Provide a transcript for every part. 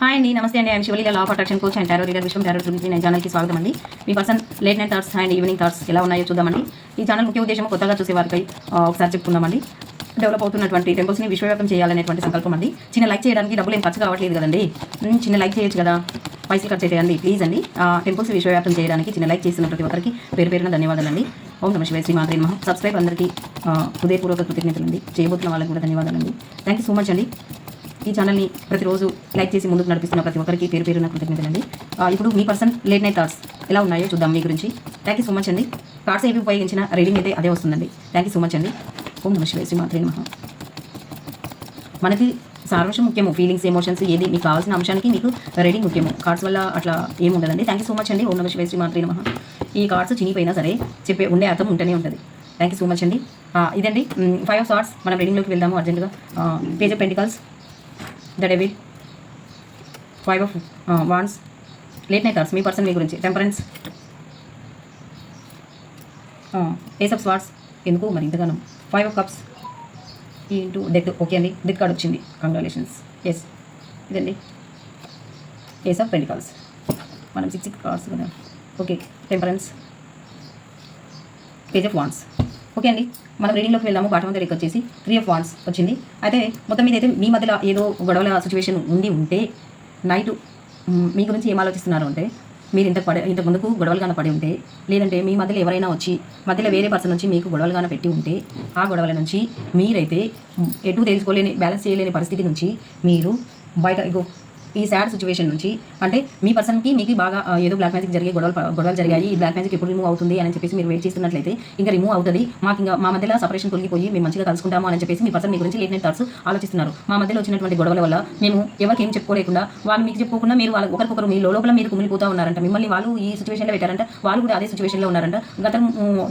Hi అండి నమస్తే అండి ఆయన Sivaleela law of attraction coach and tarot reader విషయం టారో గురించి నేను ఛానల్కి స్వాగతం అండి మీ person late night thoughts and evening thoughts ఎలా ఉన్నాయో చూద్దామండి. ఈ ఛానల్ ముఖ్య ఉద్దేశం కొత్తగా చూసే వారిపై ఒకసారి చెప్పుకుందామండి. డెవలప్ అవుతున్నటువంటి టెంపుల్స్ని విశ్వవ్యాప్తం చేయాలనేటువంటి సంకల్పం అండి చిన్న లైక్ చేయడానికి డబ్బులు ఏం ఖర్చు కావట్లేదు కదండి. చిన్న లైక్ చేయొచ్చు కదా. పైసలు ఖర్చు చేయండి ప్లీజ్ అండి. ఆ, టెంపుల్స్ విశ్వవ్యాప్తం చేయడానికి చిన్న లైక్ చేసిన ప్రతి ఒక్కరికి పేరు పేరున ధన్యవాదాలండి. ఓం నమ శివ శ్రీ మాత్రే నమః. సబ్స్క్రైబ్ అందరికీ హృదయపూర్వక కృతజ్ఞతలు అండి చేయబోతున్న వాళ్ళకి కూడా ధన్యవాదాలు అండి థ్యాంక్ యూ సో మచ్ అండి. ఈ ఛానల్ని ప్రతిరోజు లైక్ చేసి ముందుకు నడిపిస్తున్న ప్రతి ఒక్కరికి పేరు పేరున కృతజ్ఞతలండి. ఇప్పుడు మీ పర్సన్ లేట్ నైట్ థాట్స్ ఎలా ఉన్నాయో చూద్దాం మీ గురించి. థ్యాంక్ యూ సో మచ్ అండి. కార్డ్స్ ఏవి ఉపయోగించిన రీడింగ్ అయితే అదే వస్తుందండి. థ్యాంక్ యూ సో మచ్ అండి. ఓం నమ శివాయ శ్రీ నమ. మనకి సారాంశం ముఖ్యము ఫీలింగ్స్ ఎమోషన్స్ ఏది మీకు కావాల్సిన అంశానికి మీకు రీడింగ్ ముఖ్యము. కార్డ్స్ వల్ల అట్లా ఏముండదండి థ్యాంక్ యూ సో మచ్ అండి. ఓం నమ శివాయ శ్రీ నమ. ఈ కార్డ్స్ చినిపోయినా సరే చెప్పే ఉండే అర్థం ఉంటూనే ఉంటుంది. థ్యాంక్ యూ సో మచ్ అండి. ఇదండి. ఫైవ్ ఆఫ్ కార్డ్స్ మనం రీడింగ్లోకి వెళ్దాము అర్జెంటుగా page of pentacles the devil five of wands late night cards me person మీ గురించి. టెంపరెన్స్ ఏస్ ఆఫ్ స్వాట్స్ ఎందుకు? మరి ఇంతగానో. Five of cups into death okay అండి. డెత్ కార్డ్ వచ్చింది. కంగ్రాచులేషన్స్ ఎస్ ఇదండి. ఏస్ ఆఫ్ పెంటికల్స్ మనం సిక్స్ సిక్స్ కార్డ్స్ కదా. Okay temperance page of wands okay అండి. మనం రీడింగ్లోకి వెళ్దాము. బాటం దగ్గరికి వచ్చేసి త్రీ ఆఫ్ వాన్స్ వచ్చింది. అయితే మొత్తం మీద అయితే మీ మధ్యలో ఏదో గొడవల సిచ్యువేషన్ ఉండి ఉంటే నైట్ మీ గురించి ఏం ఆలోచిస్తున్నారు అంటే మీరు ఇంత పడే ఇంత ముందుకు గొడవలుగానే పడి ఉంటే లేదంటే మీ మధ్యలో ఎవరైనా వచ్చి మధ్యలో వేరే పర్సన్ నుంచి మీకు గొడవలుగానే పెట్టి ఉంటే ఆ గొడవల నుంచి మీరైతే ఎటు తెలుసుకోలేని బ్యాలెన్స్ చేయలేని పరిస్థితి నుంచి మీరు బయట ఇగో ఈ సాడ్ సిచ్యువేషన్ నుంచి అంటే మీ పర్సన్కి మీకు బాగా ఏదో బ్లాక్ మ్యాజిక్ జరిగే గొడవలు గొడవలు జరిగాయి ఈ బ్లాక్ మ్యాజిక్ ఎప్పుడు రిమూవ్ అవుతుంది అని చెప్పేసి మీరు వెయిట్ చేస్తున్నట్లయితే ఇంకా రిమూవ్ అవుతుంది. మాకు ఇంకా మా మధ్యలో సపరేషన్ తొలగిపోయి మేము మంచిగా కలుసుకుంటాము అని చెప్పేసి మీ పర్సన్ మీ గురించి లేట్ నైట్ థాట్స్ ఆలోచిస్తున్నారు. మా మధ్యలో వచ్చినటువంటి గొడవల వల్ల మేము ఎవరికి ఏం చెప్పుకోలేకుండా వాళ్ళు మీకు చెప్పుకోకుండా మీరు వాళ్ళ ఒకరికొకరు మీ లోపల మీరు కుమిలిపోతూ ఉన్నారంట. మిమ్మల్ని వాళ్ళు ఈ సిచ్యువేషన్లో పెట్టారంట వాళ్ళు కూడా అదే సిచ్యువేషన్లో ఉన్నారంట. గతం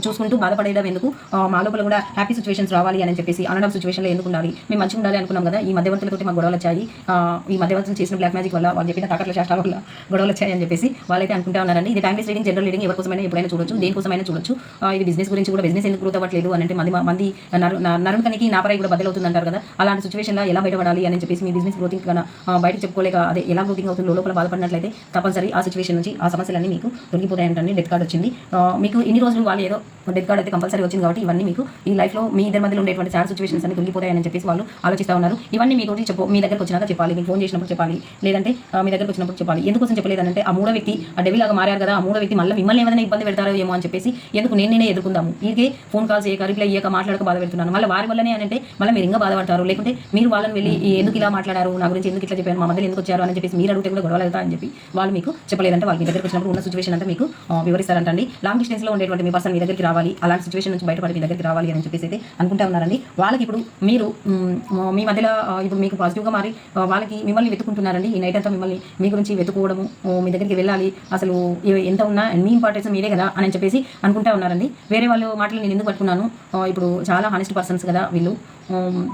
చూసుకుంటూ బాధపడేయడం ఎందుకు? మా లోపల కూడా హ్యాపీ సిచ్యువేషన్స్ రావాలి అని చెప్పేసి అనడం సిచ్యువేషన్లో ఎందుకు ఉండాలి? మేము మంచిగా ఉండాలి అనుకున్నాం కదా ఈ మధ్యవర్తులతో మా గొడవలు వచ్చాయి. ఆ, ఈ మధ్యవర్తులు చేసిన బ్లాక్ మ్యాజిక్ వల్ల వాళ్ళు చెప్పిన తాకట్ల శాస్త్రాల వల్ల గొడవలు వచ్చాయి అని చెప్పేసి వాళ్ళైతే అనుకుంటా ఉన్నారండి. ఇది టైమ్లెస్ రీడింగ్ జనరల్ రీడింగ్ ఎవరికోసమైనా ఎప్పుడైనా చూడొచ్చు దేనికోసమైనా చూడొచ్చు. ఇది బిజినెస్ గురించి కూడా బిజినెస్ ఎందుకు గ్రోత్ అవ్వట్లేదు అని అంటే మంది మంది నరు- న- నాపరాయి కూడా బద్దలవుతుంది అంటారు కదా. అలాంటి సిచ్యువేషన్లో ఎలా బయటపడాలి అని చెప్పేసి మీ బిజినెస్ గ్రోతింగ్ కన్నా బయటకు చెప్పుకోలేక అదే ఎలా గ్రోతింగ్ అవుతుందో లోపల బాధపడినట్లయితే తప్పనిసరి ఆ సిచ్యువేషన్ నుంచి ఆ సమస్యలన్నీ మీకు తొలగిపోతాయంటండి. డెత్ కార్డ్ వచ్చింది. మీకు ఇన్ని రోజులు వాళ్ళు ఏదో డెత్ కార్డ్ అయితే కంపల్సరీ వచ్చింది కాబట్టి ఇవన్నీ మీకు ఈ లైఫ్లో మీ ఇద్దరి మధ్యలో ఉండేటువంటి సాడ్ సిచ్యువేషన్స్ అన్ని తొలగిపోతాయని చెప్పేసి వాళ్ళు ఆలోచిస్తూ ఉన్నారు. ఇవన్నీ మీతోటి చెప్పు మీ దగ్గరకు వచ్చినాక చెప్పాలి. మీకు ఫోన్ చేసినప్పుడు చెప్పాలి. లేదంటే ఆ, మీ దగ్గరకు వచ్చినప్పుడు చెప్పాలి. ఎందుకోసం చెప్పలేదంటే ఆ మూడో వ్యక్తి ఆ డెవిలాగా మారారు కదా ఆ మూడో వ్యక్తి మళ్ళీ మిమ్మల్ని ఏమైనా ఇబ్బంది పెడతారో ఏమో అని చెప్పేసి ఎందుకు నేను నేనే ఎదుర్కొందాము? వీరికి ఫోన్ కాల్స్ చేయక రిప్లై ఇయ్యక మాట్లాడక బాధ పెడుతున్నాను. మళ్ళీ వారి వల్లనే అని అంటే మళ్ళీ మీరు ఇంకా బాధపడతారు. లేకుంటే మీరు వాళ్ళని వెళ్ళి ఎందుకు ఇలా మాట్లాడారు నా గురించి ఎందుకు ఇట్లా చెప్పారు మా మధ్యలో ఎందుకు వచ్చారు అని చెప్పేసి మీరు అడిగితే కూడా గొడవలు వెళ్తా అని చెప్పి వాళ్ళు మీకు చెప్పలేదంటే వాళ్ళకి మీ దగ్గరకు వచ్చినప్పుడు ఉన్న సిచువేషన్ అంతా మీకు వివరిస్తారంటండి. లాంగ్ డిస్టెన్స్లో ఉండేటువంటి మీ పర్సన్ మీ దగ్గరికి రావాలి. అలాంటి సిచువేషన్ నుంచి బయటపడి మీ దగ్గరికి రావాలి అని చెప్పేసి అయితే అనుకుంటా ఉన్నారండి. వాళ్ళకి ఇప్పుడు మీరు మీ మధ్యలో ఇప్పుడు మీకు పాజిటివ్గా మారి వాళ్ళకి మిమ్మల్ని వెతుకుంటున్నారండి ఈ నైట్ అంతా మిమ్మల్ని మీ గురించి వెతుకోవడము ఓ, మీ దగ్గరికి వెళ్ళాలి. అసలు ఎంత ఉన్నా మీ ఇంపార్టెన్స్ మీరే కదా అని చెప్పేసి అనుకుంటా ఉన్నారండి. వేరే వాళ్ళు మాటలు నేను ఎందుకు పట్టుకున్నాను? ఇప్పుడు చాలా హానెస్ట్ పర్సన్స్ కదా వీళ్ళు.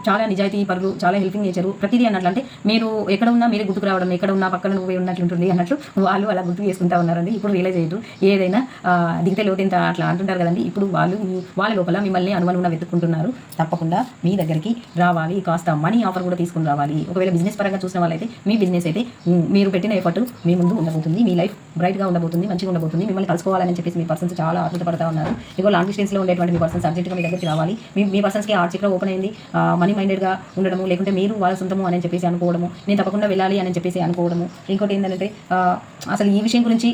చాలా నిజాయితీ పరులు చాలా హెల్పింగ్ నేచరు ప్రతిదీ అన్నట్లు అంటే మీరు ఎక్కడ ఉన్నా మీరే గుర్తుకు రావడం ఎక్కడ ఉన్నా పక్కన నువ్వే ఉన్నట్లుంటుంది అన్నట్లు వాళ్ళు అలా గుర్తు చేసుకుంటా ఉన్నారండి. ఇప్పుడు రియలైజ్ అయ్యారు ఏదైనా దిగితే లోతేంత అట్లా అంటుంటారు కదండి. ఇప్పుడు వాళ్ళు వాళ్ళ లోపల మిమ్మల్ని అనుమానంగా వెతుక్కుంటున్నారు. తప్పకుండా మీ దగ్గరికి రావాలి. కాస్త మనీ ఆఫర్ కూడా తీసుకుని రావాలి. ఒకవేళ బిజినెస్ పరంగా చూసిన వాళ్ళైతే మీ బిజినెస్ అయితే మీరు పెట్టిన ఎఫర్ట్ మీ ముందు ఉండబోతుంది. మీ లైఫ్ బ్రైట్గా ఉండబోతుంది మంచిగా ఉండబోతుంది. మిమ్మల్ని కలుసుకోవాలని చెప్పేసి మీ పర్సన్స్ చాలా ఆతృతపడతా ఉన్నారు. ఇగో లాంగ్ డిస్టెన్స్లో ఉండేటువంటి మీ పర్సన్స్ అర్జెంట్గా మీ దగ్గరికి రావాలి. మీ మీ పర్సన్స్కి ఆర్ట్ చక్ర ఓపెన్ అయింది. మనీ మైండెడ్గా ఉండడము లేకుంటే మీరు వాళ్ళ సొంతము అని చెప్పేసి అనుకోవడము నేను తప్పకుండా వెళ్ళాలి అని చెప్పేసి అనుకోవడము. ఇంకోటి ఏంటంటే అసలు ఈ విషయం గురించి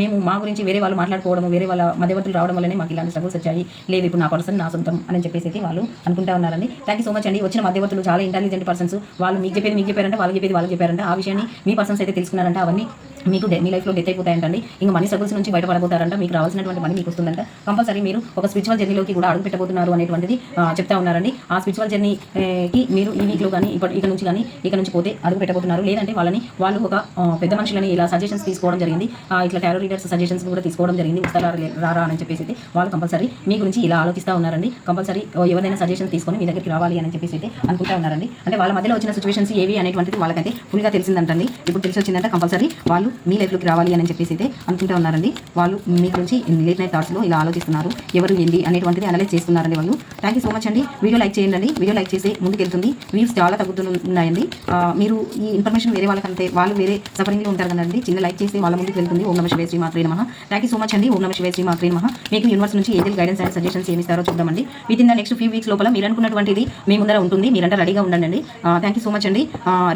మేము మా గురించి వేరే వాళ్ళు మాట్లాడుకోవడము వేరే వాళ్ళ మధ్యవర్తులు రావడం వల్లనే మాకు ఇలాంటి స్ట్రగుల్స్ వచ్చాయి. లేదు ఇప్పుడు నా పర్సన్ నా సొంతం అని చెప్పేసి అయితే వాళ్ళు అనుకుంటా ఉన్నారండి. థ్యాంక్ యూ సో మచ్ అండి. వచ్చిన మధ్యవర్తులు చాలా ఇంటెలిజెంట్ పర్సన్స్ వాళ్ళు మీకు చెప్పేది మీకు చెప్పారంటే వాళ్ళు చెప్పేది వాళ్ళకి చెప్పారంటే. ఆ విషయాన్ని మీ పర్సన్స్ అయితే తెలుసుకున్నారంటే. అవన్నీ మీకు మీ లైఫ్లో డెత్ అయిపోతాయంటండి. ఇంకా మనీ స్ట్రగుల్స్ నుంచి బయటపడబోతారంట. మీకు రావాల్సినటువంటి మనీ మీకు వస్తుందంట కంపల్సరీ మీరు ఒక స్పిరిచువల్ జర్నీలోకి కూడా అడుగు పెట్టబోతున్నారు అనేటువంటిది చెప్తా ఉన్నారండి. ఆ స్పిరిచువల్ జర్నీకి మీరు ఈ వీక్లో కానీ ఇప్పటి ఇక నుంచి కానీ ఇక నుంచి పోతే అడుగు పెట్టబోతున్నారు. లేదంటే వాళ్ళని వాళ్ళు ఒక పెద్ద మనుషులని ఇలా సజెషన్స్ తీసుకోవడం జరిగింది. ఆ, ఇట్లా టారో రీడర్స్ సజెషన్స్ కూడా తీసుకోవడం జరిగింది. వస్తారా రారా అని చెప్పేసి అయితే వాళ్ళు కంపల్సరీ మీ గురించి ఇలా ఆలోచిస్తూ ఉన్నారండి. కంపల్సరీ ఎవరైనా సజెషన్స్ తీసుకొని మీ దగ్గరికి రావాలి అని చెప్పేసి అయితే అనుకుంటా ఉన్నారండి. అంటే వాళ్ళ మధ్యలో వచ్చిన సిచ్యువేషన్స్ ఏవి అనేటువంటిది వాళ్ళకైతే ఫుల్గా తెలిసిందంటండి. ఇప్పుడు తెలిసి వచ్చిందంటే కంపల్సరీ వాళ్ళు మీ లైఫ్లోకి రావాలి అని చెప్పేసి అయితే అనుకుంటా ఉన్నారండి. వాళ్ళు మీ గురించి లేట్ నైట్ థాట్స్లో ఇలా ఆలోచిస్తున్నారు. ఎవరు ఏంది అనేటువంటిది అనలైజ్ చేస్తున్నారండి వాళ్ళు. థ్యాంక్ యూ సో మచ్ అండి. వీడియో లైక్ చేయండి వీడియో లైక్ చేసి ముందుకెళ్తుంది. వ్యూస్ చాలా తగ్గుతున్నాయండి. మీరు ఈ ఇన్ఫర్మేషన్ వేరే వాళ్ళకంటే వాళ్ళు వేరే సఫరింగ్లో ఉంటారు కదండి. చిన్న లైక్ చేసి వాళ్ళ ముందుకు వెళ్తుంది. ఓం నమ శివే శ్రీ మాత్రే నమ. థ్యాంక్ యూ సో మచ్ అండి. ఓం నమ శివే శ్రీ మాత్రే నమ. మీకు యూనివర్స్ నుంచి ఏదైనా గైడెన్స్ అండ్ సజెషన్స్ ఏమి ఇస్తారో చూద్దామండి. Within the next few weeks లోపల మీరు అనుకున్నటువంటిది మీ ముందర ఉంటుంది. మీరంటే రెడీగా ఉండండి. థ్యాంక్ యూ సో మచ్ అండి.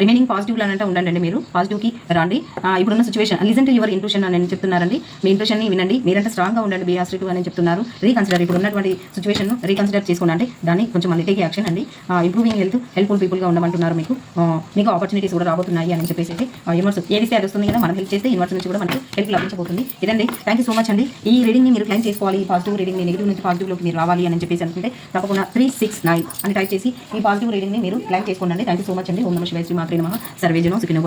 రిమైనింగ్ పాజిటివ్ అంటే ఉండండి మీరు. పాజిటివ్కి రండి. ఇప్పుడున్న situation listen to your intuition అని చెప్తున్నారండి మీ ఇంట్యూషన్ని వినండి. స్ట్రాంగ్ స్ట్రాంగ్గా ఉండండి బీ టూ అని చెప్తున్నారు. రీకన్సిడర్ ఇప్పుడు ఉన్నటువంటి సిచువేషన్ రీకన్సిడర్ చేసుకోండి దాన్ని కొంచెం మళ్ళీ టేక్ యాక్షన్ అండి. ఇంప్రూవింగ్ హెల్త్ హెల్ప్ఫుల్ పీపుల్గా ఉండమంటున్నారు మీకు. మీకు ఆపర్చునిటీస్ కూడా రాబోతున్నాయి అని చెప్పేసి యూనివర్స్ ఏది అది వస్తుంది కదా మనం హెల్ప్ చేస్తే యూనివర్స్ నుంచి కూడా మనకి హెల్ప్ లభించబోతుంది. ఇదండి. థ్యాంక్ యూ సో మచ్ అండి. ఈ రీడింగ్ని మీరు క్లైమ్ చేసుకోవాలి. పాజిటివ్ రీడింగ్ నెగిటివ్ నుంచి పాజిటివ్లోకి మీరు రావాలి అని చెప్పేసి అనుకుంటే తప్పకుండా త్రీ సిక్స్ నైన్ అని టైప్ చేసి ఈ పాజిటివ్ రీడింగ్ని మీరు క్లైమ్ చేసుకోండి థ్యాంక్ యూ సో మచ్ అండి. ఓం నమ శివాయ శ్రీ మాత్రే నమ. సర్వేజనో సుఖినో